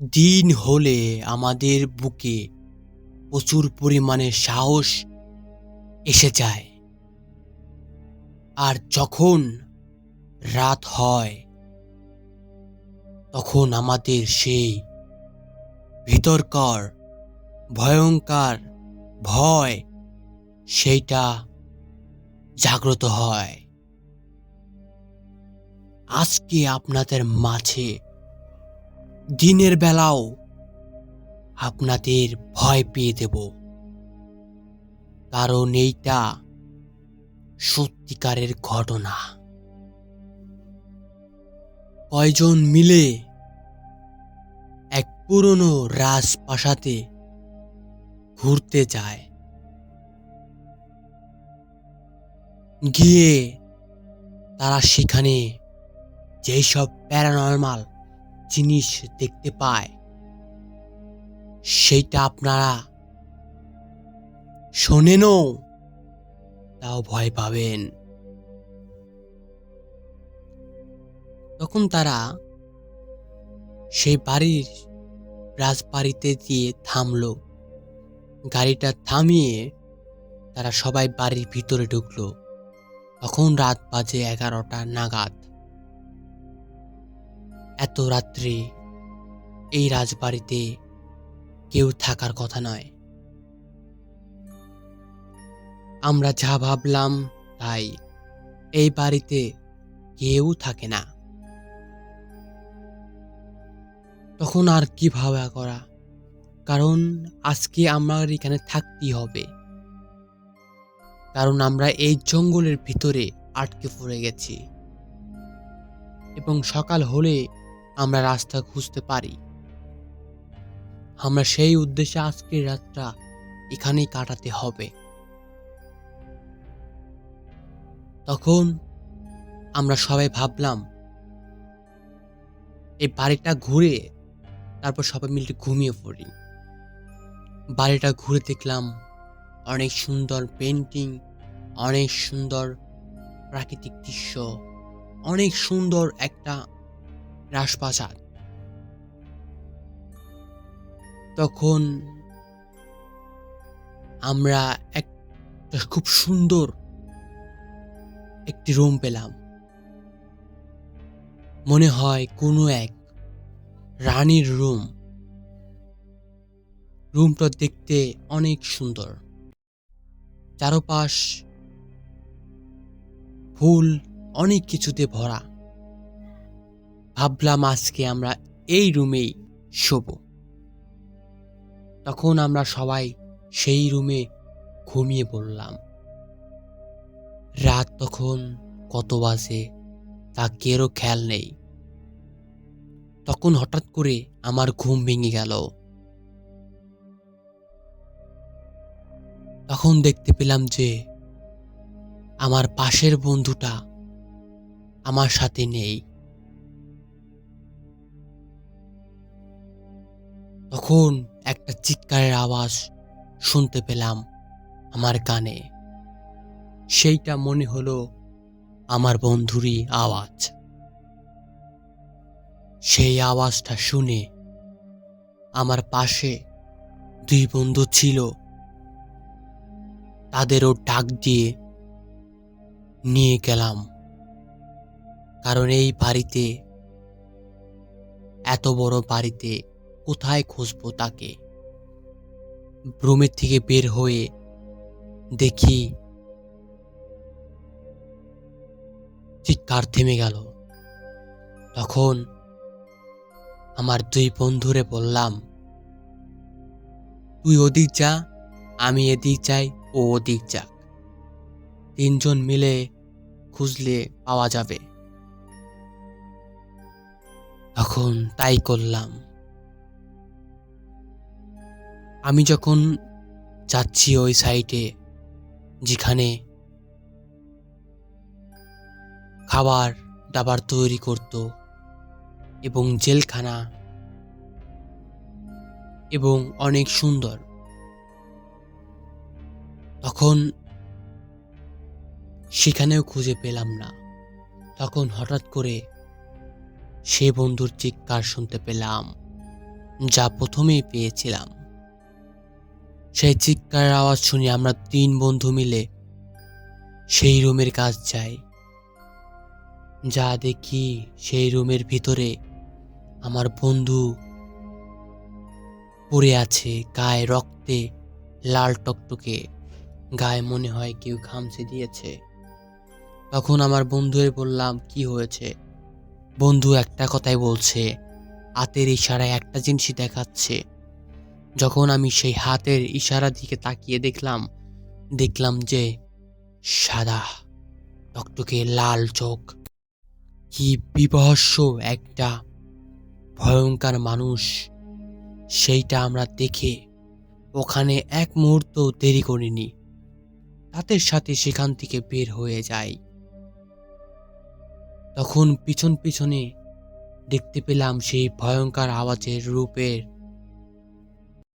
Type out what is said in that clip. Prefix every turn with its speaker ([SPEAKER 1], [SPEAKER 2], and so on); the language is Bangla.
[SPEAKER 1] দিন হলে আমাদের বুকে প্রচুর পরিমাণে সাহস এসে যায়। আর যখন রাত হয়, তখন আমাদের সেই ভিতরকার ভয়ঙ্কর ভয়, সেইটা জাগ্রত হয়। আজকে আপনাদের মাঝে দিনের বেলাও আপনাদের ভয় পেয়ে দেব। কারণ এইটা সত্যিকারের ঘটনা। কয়জন মিলে এক পুরনো রাজপ্রাসাদে ঘুরতে যায়। গিয়ে তারা সেখানে যেই সব প্যারানর্মাল জিনিস দেখতে পায়। সেইটা আপনারা শোনেনও, তাও ভয় পাবেন। তখন তারা সেই বাড়ির রাজবাড়িতে দিয়ে থামলো। গাড়িটা থামিয়ে তারা সবাই বাড়ির ভিতরে ঢুকলো। তখন রাত বাজে এগারোটা নাগাদ। এত রাত্রে এই রাজবাড়িতে কেউ থাকার কথা নয়। আমরা যা ভাবলাম তাই এই বাড়িতে কেউ থাকে না। তখন আর কি ভাবা করা? কারণ আজকে আমার এখানে থাকতেই হবে। কারণ আমরা এই জঙ্গলের ভিতরে আটকে পড়ে গেছি। এবং সকাল হলে আমরা রাস্তা খুঁজতে পারি। আমরা সেই উদ্দেশ্যে আজকের রাতটা এখানেই কাটাতে হবে। তখন আমরা সবাই ভাবলাম, এই বাড়িটা ঘুরে তারপর সবাই মিলে ঘুমিয়ে পড়ি। বাড়িটা ঘুরে দেখলাম অনেক সুন্দর পেন্টিং অনেক সুন্দর প্রাকৃতিক দৃশ্য, অনেক সুন্দর একটা রাজপ্রাসাদ। তখন আমরা একটা খুব সুন্দর একটি রুম পেলাম। মনে হয় কোনো এক রানীর রুম। রুমটা দেখতে অনেক সুন্দর। চারপাশ ফুল, অনেক কিছুতে ভরা। ভাবলাম আজকে আমরা এই রুমেই শোব। তখন আমরা সবাই সেই রুমে ঘুমিয়ে পড়লাম। রাত তখন কত বাজে, তা কেরও খেয়াল নেই। তখন হঠাৎ করে আমার ঘুম ভেঙে গেল। তখন দেখতে পেলাম যে, আমার পাশের বন্ধুটা আমার সাথে নেই। তখন একটা চিৎকারের আওয়াজ শুনতে পেলাম আমার কানে। সেইটা মনে হলো আমার বন্ধুরই আওয়াজ। সেই আওয়াজটা শুনে আমার পাশে দুই বন্ধু ছিল। তাদেরও ডাক দিয়ে নিয়ে গেলাম। কারণ এই বাড়িতে, এত বড় বাড়িতে কোথায় খুঁজবো তাকে? রুমের থেকে বের হয়ে দেখি চিৎকার থেমে গেল। তখন আমার দুই বন্ধুরে বললাম, তুই ওদিক যা, আমি এদিক যাই, ও ওদিক যাক। তিনজন মিলে খুঁজলে পাওয়া যাবে। তখন তাই করলাম। আমি যখন যাচ্ছি ওই সাইটে, যেখানে খাবার দাবার তৈরি করত এবং জেলখানা এবং অনেক সুন্দর। তখন সেখানেও খুঁজে পেলাম না। তখন হঠাৎ করে সে বন্ধুর চিৎকার শুনতে পেলাম, যা প্রথমেই পেয়েছিলাম। সেই চিৎকারের আওয়াজ শুনে আমরা তিন বন্ধু মিলে সেই রুমের কাজ যাই যা দেখি সেই রুমের ভিতরে আমার বন্ধু পড়ে আছে, গায়ে রক্তে, লাল টকটকে, গায়ে মনে হয় কেউ খামচে দিয়েছে। তখন আমার বন্ধুরে বললাম, কি হয়েছে? বন্ধু একটা কথাই বলছে হাতের ইশারায় একটা জিনিসই দেখাচ্ছে। যখন আমি সেই হাতের ইশারা দিকে তাকিয়ে দেখলাম দেখলাম যে সাদা টকটকে লাল চোখ। কি বিবহস্য একটা ভয়ঙ্কর মানুষ। সেইটা আমরা দেখে ওখানে এক মুহূর্ত দেরি করিনি। তাদের সাথে সেখান থেকে বের হয়ে যাই। তখন পিছন পিছনে দেখতে পেলাম সেই ভয়ঙ্কর আওয়াজের রূপের